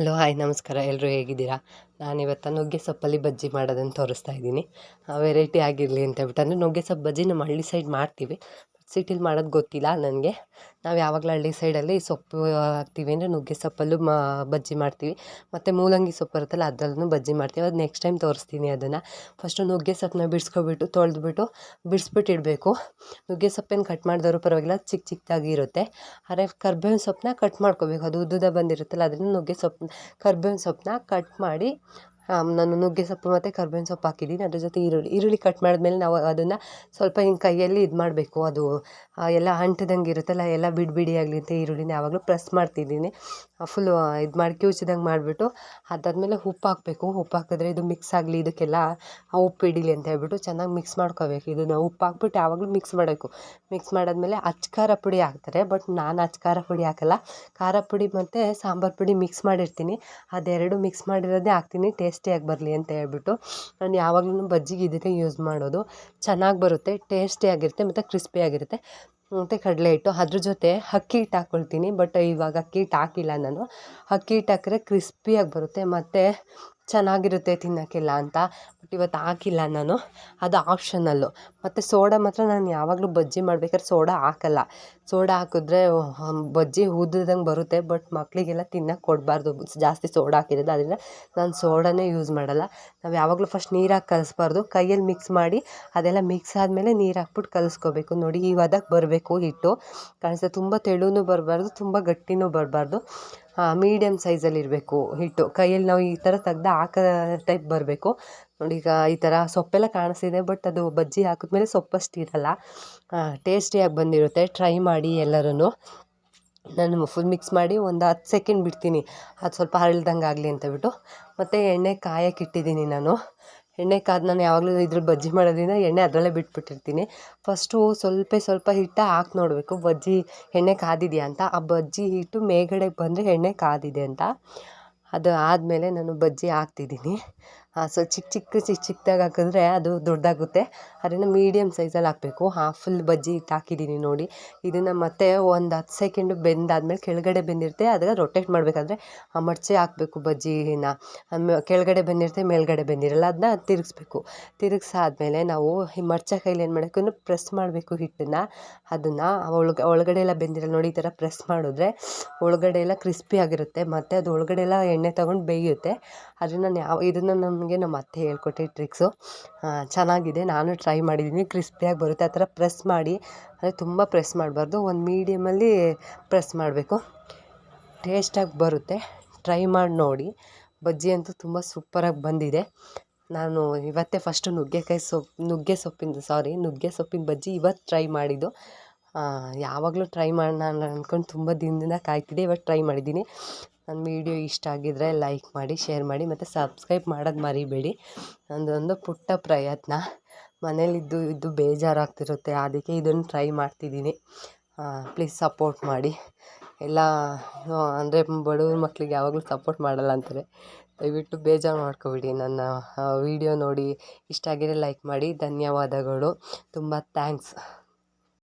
Hello, hi, ನಮಸ್ಕಾರ. ಎಲ್ಲರೂ ಹೇಗಿದ್ದೀರಾ? ನಾನಿವತ್ತು ನುಗ್ಗೆ ಸೊಪ್ಪಲ್ಲಿ ಬಜ್ಜಿ ಮಾಡೋದನ್ನು ತೋರಿಸ್ತಾ ಇದ್ದೀನಿ. ವೆರೈಟಿ ಆಗಿರಲಿ ಅಂತ ಹೇಳ್ಬಿಟ್ಟು. ಅಂದರೆ ನುಗ್ಗೆ ಸೊಪ್ಪು ಬಜ್ಜಿ ನಮ್ಮ ಹಳ್ಳಿ ಸೈಡ್ ಮಾಡ್ತೀವಿ. ಸಿಟಿಲಿ ಮಾಡೋದು ಗೊತ್ತಿಲ್ಲ ನನಗೆ. ನಾವು ಯಾವಾಗಲೂ ಹಳ್ಳಿ ಸೈಡಲ್ಲಿ ಸೊಪ್ಪು ಹಾಕ್ತೀವಿ ಅಂದರೆ ನುಗ್ಗೆ ಸೊಪ್ಪಲ್ಲೂ ಮಾ, ಬಜ್ಜಿ ಮಾಡ್ತೀವಿ. ಮತ್ತು ಮೂಲಂಗಿ ಸೊಪ್ಪು ಇರುತ್ತಲ್ಲ ಅದರಲ್ಲೂ ಬಜ್ಜಿ ಮಾಡ್ತೀವಿ. ಅದು ನೆಕ್ಸ್ಟ್ ಟೈಮ್ ತೋರಿಸ್ತೀನಿ ಅದನ್ನು. ಫಸ್ಟು ನುಗ್ಗೆ ಸೊಪ್ಪನ್ನ ಬಿಡಿಸ್ಕೊಬಿಟ್ಟು, ತೊಳೆದ್ಬಿಟ್ಟು ಬಿಡಿಸ್ಬಿಟ್ಟು ಇಡಬೇಕು. ನುಗ್ಗೆ ಸೊಪ್ಪೇನು ಕಟ್ ಮಾಡಿದವರು ಪರವಾಗಿಲ್ಲ ಚಿಕ್ಕ ಚಿಕ್ಕದಾಗಿ ಇರುತ್ತೆ. ಆದರೆ ಕರ್ಬೇವಿನ ಸೊಪ್ಪನ್ನ ಕಟ್ ಮಾಡ್ಕೋಬೇಕು. ಅದು ಉದ್ದುದ ಬಂದಿರುತ್ತಲ್ಲ ಅದನ್ನು ನುಗ್ಗೆ ಸೊಪ್ಪು ಕರ್ಬೇವಿನ ಸೊಪ್ಪನ್ನ ಕಟ್ ಮಾಡಿ ನಾನು ನುಗ್ಗೆ ಸೊಪ್ಪು ಮತ್ತು ಕರ್ಬೇವಿನ ಸೊಪ್ಪು ಹಾಕಿದ್ದೀನಿ. ಅದ್ರ ಜೊತೆ ಈರುಳ್ಳಿ ಈರುಳ್ಳಿ ಕಟ್ ಮಾಡಿದ್ಮೇಲೆ ನಾವು ಅದನ್ನು ಸ್ವಲ್ಪ ಹಿಂಗೆ ಕೈಯಲ್ಲಿ ಇದು ಮಾಡಬೇಕು. ಅದು ಎಲ್ಲ ಅಂಟ್ದಂಗೆ ಇರುತ್ತಲ್ಲ, ಎಲ್ಲ ಬಿಡಿ ಬಿಡಿ ಆಗಲಿ ಅಂತ ಈರುಳ್ಳಿನ ಯಾವಾಗಲೂ ಪ್ರೆಸ್ ಮಾಡ್ತಿದ್ದೀನಿ. ಫುಲ್ಲು ಇದು ಮಾಡಿ ಕಿವುಚಿದಂಗೆ ಮಾಡಿಬಿಟ್ಟು ಅದಾದಮೇಲೆ ಉಪ್ಪು ಹಾಕಬೇಕು. ಉಪ್ಪು ಹಾಕಿದ್ರೆ ಇದು ಮಿಕ್ಸ್ ಆಗಲಿ, ಇದಕ್ಕೆಲ್ಲ ಉಪ್ಪು ಹಿಡೀಲಿ ಅಂತ ಹೇಳ್ಬಿಟ್ಟು ಚೆನ್ನಾಗಿ ಮಿಕ್ಸ್ ಮಾಡ್ಕೋಬೇಕು. ಇದನ್ನು ಉಪ್ಪು ಹಾಕ್ಬಿಟ್ಟು ಯಾವಾಗಲೂ ಮಿಕ್ಸ್ ಮಾಡಬೇಕು. ಮಿಕ್ಸ್ ಮಾಡಾದಮೇಲೆ ಅಚ್ಚ ಖಾರ ಪುಡಿ ಹಾಕ್ತಾರೆ ಬಟ್ ನಾನು ಅಚ್ಚ ಖಾರ ಪುಡಿ ಹಾಕಲ್ಲ. ಖಾರ ಪುಡಿ ಮತ್ತು ಸಾಂಬಾರು ಪುಡಿ ಮಿಕ್ಸ್ ಮಾಡಿರ್ತೀನಿ. ಅದೆರಡು ಮಿಕ್ಸ್ ಮಾಡಿರೋದೇ ಹಾಕ್ತೀನಿ. ಟೇಸ್ಟಿಯಾಗಿ ಬರಲಿ ಅಂತ ಹೇಳ್ಬಿಟ್ಟು ನಾನು ಯಾವಾಗ್ಲೂ ಬಜ್ಜಿಗೆ ಇದನ್ನೇ ಯೂಸ್ ಮಾಡೋದು. ಚೆನ್ನಾಗಿ ಬರುತ್ತೆ ಟೇಸ್ಟಿಯಾಗಿರುತ್ತೆ ಮತ್ತು ಕ್ರಿಸ್ಪಿಯಾಗಿರುತ್ತೆ ಮತ್ತು ಕಡಲೆ ಹಿಟ್ಟು, ಅದ್ರ ಜೊತೆ ಅಕ್ಕಿ ಹಿಟ್ಟು ಹಾಕ್ಕೊಳ್ತೀನಿ ಬಟ್ ಇವಾಗ ಅಕ್ಕಿ ಹಿಟ್ಟು ಹಾಕಿಲ್ಲ ನಾನು. ಅಕ್ಕಿ ಹಿಟ್ಟು ಹಾಕಿದ್ರೆ ಕ್ರಿಸ್ಪಿಯಾಗಿ ಬರುತ್ತೆ, ಮತ್ತು ಚೆನ್ನಾಗಿರುತ್ತೆ ತಿನ್ನೋಕ್ಕೆಲ್ಲ ಅಂತ. ಬಟ್ ಇವತ್ತು ಹಾಕಿಲ್ಲ ನಾನು. ಅದು ಆಪ್ಷನಲ್ಲು. ಮತ್ತು ಸೋಡಾ ಮಾತ್ರ ನಾನು ಯಾವಾಗಲೂ ಬಜ್ಜಿ ಮಾಡ್ಬೇಕಾದ್ರೆ ಸೋಡಾ ಹಾಕಲ್ಲ. ಸೋಡಾ ಹಾಕಿದ್ರೆ ಬಜ್ಜಿ ಉದ್ದಂಗೆ ಬರುತ್ತೆ. ಬಟ್ ಮಕ್ಕಳಿಗೆಲ್ಲ ತಿನ್ನೋಕ್ಕೆ ಕೊಡಬಾರ್ದು. ಜಾಸ್ತಿ ಸೋಡಾ ಹಾಕಿರೋದು. ಅದರಿಂದ ನಾನು ಸೋಡಾನೇ ಯೂಸ್ ಮಾಡಲ್ಲ. ನಾವು ಯಾವಾಗಲೂ ಫಸ್ಟ್ ನೀರಾಗಿ ಕಲಿಸ್ಬಾರ್ದು. ಕೈಯಲ್ಲಿ ಮಿಕ್ಸ್ ಮಾಡಿ ಅದೆಲ್ಲ ಮಿಕ್ಸ್ ಆದಮೇಲೆ ನೀರು ಹಾಕ್ಬಿಟ್ಟು ಕಲಿಸ್ಕೋಬೇಕು. ನೋಡಿ ಈ ಬರಬೇಕು ಹಿಟ್ಟು. ಕಾಣಿಸುತ್ತೆ ತುಂಬ ತೆಳುವೂ ಬರಬಾರ್ದು, ತುಂಬ ಗಟ್ಟಿನೂ ಬರಬಾರ್ದು. ಮೀಡಿಯಮ್ ಸೈಜಲ್ಲಿ ಇರಬೇಕು, ಹಿಟ್ಟು. ಕೈಯಲ್ಲಿ ನಾವು ಈ ಥರ ತೆಗ್ದು ಹಾಕೋ ಟೈಪ್ ಬರಬೇಕು. ನೋಡಿ, ಈಗ ಈ ಥರ ಸೊಪ್ಪೆಲ್ಲ ಕಾಣಿಸ್ತಿದೆ ಬಟ್ ಅದು ಬಜ್ಜಿ ಹಾಕಿದ್ಮೇಲೆ ಸೊಪ್ಪಷ್ಟು ಇರಲ್ಲ. ಟೇಸ್ಟಿಯಾಗಿ ಬಂದಿರುತ್ತೆ. ಟ್ರೈ ಮಾಡಿ ಎಲ್ಲರೂ ನಾನು ಫುಲ್ ಮಿಕ್ಸ್ ಮಾಡಿ ಒಂದು ಹತ್ತು ಸೆಕೆಂಡ್ ಬಿಡ್ತೀನಿ. ಅದು ಸ್ವಲ್ಪ ಅರಳ್ದಂಗೆ ಆಗಲಿ ಅಂತ ಬಿಟ್ಟು. ಮತ್ತು ಎಣ್ಣೆ ಕಾಯಕ್ಕೆ ಇಟ್ಟಿದ್ದೀನಿ ನಾನು. ಎಣ್ಣೆ ಕಾದ ನಾನು ಯಾವಾಗಲೂ ಇದ್ರ ಬಜ್ಜಿ ಮಾಡೋದ್ರಿಂದ ಎಣ್ಣೆ ಅದರಲ್ಲೇ ಬಿಟ್ಬಿಟ್ಟಿರ್ತೀನಿ. ಫಸ್ಟು ಸ್ವಲ್ಪ ಸ್ವಲ್ಪ ಹಿಟ್ಟು ಹಾಕಿ ನೋಡಬೇಕು. ಬಜ್ಜಿ ಎಣ್ಣೆ ಕಾದಿದೆಯಾ ಅಂತ. ಆ ಬಜ್ಜಿ ಹಿಟ್ಟು ಮೇಗಡೆಗೆ ಬಂದರೆ ಎಣ್ಣೆ ಕಾದಿದೆ ಅಂತ. ಅದು ಆದಮೇಲೆ ನಾನು ಬಜ್ಜಿ ಹಾಕ್ತಿದ್ದೀನಿ. ಸೊ ಚಿಕ್ಕ ಚಿಕ್ಕ ಚಿಕ್ಕ ಚಿಕ್ಕದಾಗಿ ಹಾಕಿದ್ರೆ ಅದು ದೊಡ್ಡದಾಗುತ್ತೆ ಅದನ್ನು ಮೀಡಿಯಮ್ ಸೈಜಲ್ಲಿ ಹಾಕಬೇಕು. ಹಾಫ್ ಫುಲ್ ಬಜ್ಜಿ ಹಿಟ್ಟು ಹಾಕಿದ್ದೀನಿ ನೋಡಿ. ಇದನ್ನು ಮತ್ತೆ ಒಂದು ಹತ್ತು ಸೆಕೆಂಡು ಬೆಂದಾದ್ಮೇಲೆ ಕೆಳಗಡೆ ಬೆಂದಿರುತ್ತೆ. ಅದನ್ನು ರೊಟೇಟ್ ಮಾಡಬೇಕಾದ್ರೆ ಆ ಮಡಚಿ ಹಾಕಬೇಕು ಬಜ್ಜಿನ. ಕೆಳಗಡೆ ಬೆಂದಿರುತ್ತೆ, ಮೇಲ್ಗಡೆ ಬೆಂದಿರಲ್ಲ ಅದನ್ನ ತಿರುಗಿಸ್ಬೇಕು. ತಿರುಗ್ಸಾದ್ಮೇಲೆ ನಾವು ಈ ಮರ್ಚೆ ಕೈಲಿ ಏನು ಮಾಡಬೇಕು? ಪ್ರೆಸ್ ಮಾಡಬೇಕು ಹಿಟ್ಟನ್ನು. ಅದನ್ನು ಒಳಗೆ, ಒಳಗಡೆ ಎಲ್ಲ ಬೆಂದಿರಲ್ಲ ನೋಡಿ, ಈ ಥರ ಪ್ರೆಸ್ ಮಾಡಿದ್ರೆ ಒಳಗಡೆ ಎಲ್ಲ ಕ್ರಿಸ್ಪಿ ಆಗಿರುತ್ತೆ. ಮತ್ತು ಅದು ಒಳಗಡೆ ಎಲ್ಲ ಎಣ್ಣೆ ತೊಗೊಂಡು ಬೇಯುತ್ತೆ. ಅದನ್ನು ನಾನು ಯಾವ ಇದನ್ನು ನಮಗೆ ನಮ್ಮ ಅತ್ತೆ ಹೇಳ್ಕೊಟ್ಟೆ ಟ್ರಿಕ್ಸು ಚೆನ್ನಾಗಿದೆ. ನಾನು ಟ್ರೈ ಮಾಡಿದ್ದೀನಿ ಕ್ರಿಸ್ಪಿಯಾಗಿ ಬರುತ್ತೆ. ಆ ಥರ ಪ್ರೆಸ್ ಮಾಡಿ, ಅಂದರೆ ತುಂಬ ಪ್ರೆಸ್ ಮಾಡಬಾರ್ದು. ಒಂದು ಮೀಡಿಯಮಲ್ಲಿ ಪ್ರೆಸ್ ಮಾಡಬೇಕು. ಟೇಸ್ಟಾಗಿ ಬರುತ್ತೆ. ಟ್ರೈ ಮಾಡಿ ನೋಡಿ. ಬಜ್ಜಿ ಅಂತೂ ತುಂಬ ಸೂಪರಾಗಿ ಬಂದಿದೆ. ನಾನು ಇವತ್ತೇ ಫಸ್ಟು ನುಗ್ಗೆಕಾಯಿ ಸೊಪ್ಪು ನುಗ್ಗೆ ಸೊಪ್ಪಿಂದು ಸಾರಿ ನುಗ್ಗೆ ಸೊಪ್ಪಿನ ಬಜ್ಜಿ ಇವತ್ತು ಟ್ರೈ ಮಾಡಿದ್ದು. ಯಾವಾಗಲೂ ಟ್ರೈ ಮಾಡೋಣ ಅಂದ್ಕೊಂಡು ತುಂಬ ದಿನದಿಂದ ಕಾಯ್ತಿದ್ದೆ. ಇವತ್ತು ಟ್ರೈ ಮಾಡಿದ್ದೀನಿ ನನ್ನ ವೀಡಿಯೋ ಇಷ್ಟ ಆಗಿದ್ದರೆ ಲೈಕ್ ಮಾಡಿ, ಶೇರ್ ಮಾಡಿ ಮತ್ತು ಸಬ್ಸ್ಕ್ರೈಬ್ ಮಾಡೋದು ಮರಿಬೇಡಿ. ನಂದೊಂದು ಪುಟ್ಟ ಪ್ರಯತ್ನ. ಮನೇಲಿದ್ದು ಇದ್ದು ಬೇಜಾರಾಗ್ತಿರುತ್ತೆ. ಅದಕ್ಕೆ ಇದನ್ನು ಟ್ರೈ ಮಾಡ್ತಿದ್ದೀನಿ. ಪ್ಲೀಸ್ ಸಪೋರ್ಟ್ ಮಾಡಿ. ಎಲ್ಲ ಅಂದರೆ ಬಡವ್ರ ಮಕ್ಕಳಿಗೆ ಯಾವಾಗಲೂ ಸಪೋರ್ಟ್ ಮಾಡಲ್ಲ ಅಂತಾರೆ. ದಯವಿಟ್ಟು ಬೇಜಾರು ಮಾಡ್ಕೋಬೇಡಿ. ನನ್ನ ವೀಡಿಯೋ ನೋಡಿ ಇಷ್ಟ ಆಗಿದ್ರೆ ಲೈಕ್ ಮಾಡಿ. ಧನ್ಯವಾದಗಳು. ತುಂಬ ಥ್ಯಾಂಕ್ಸ್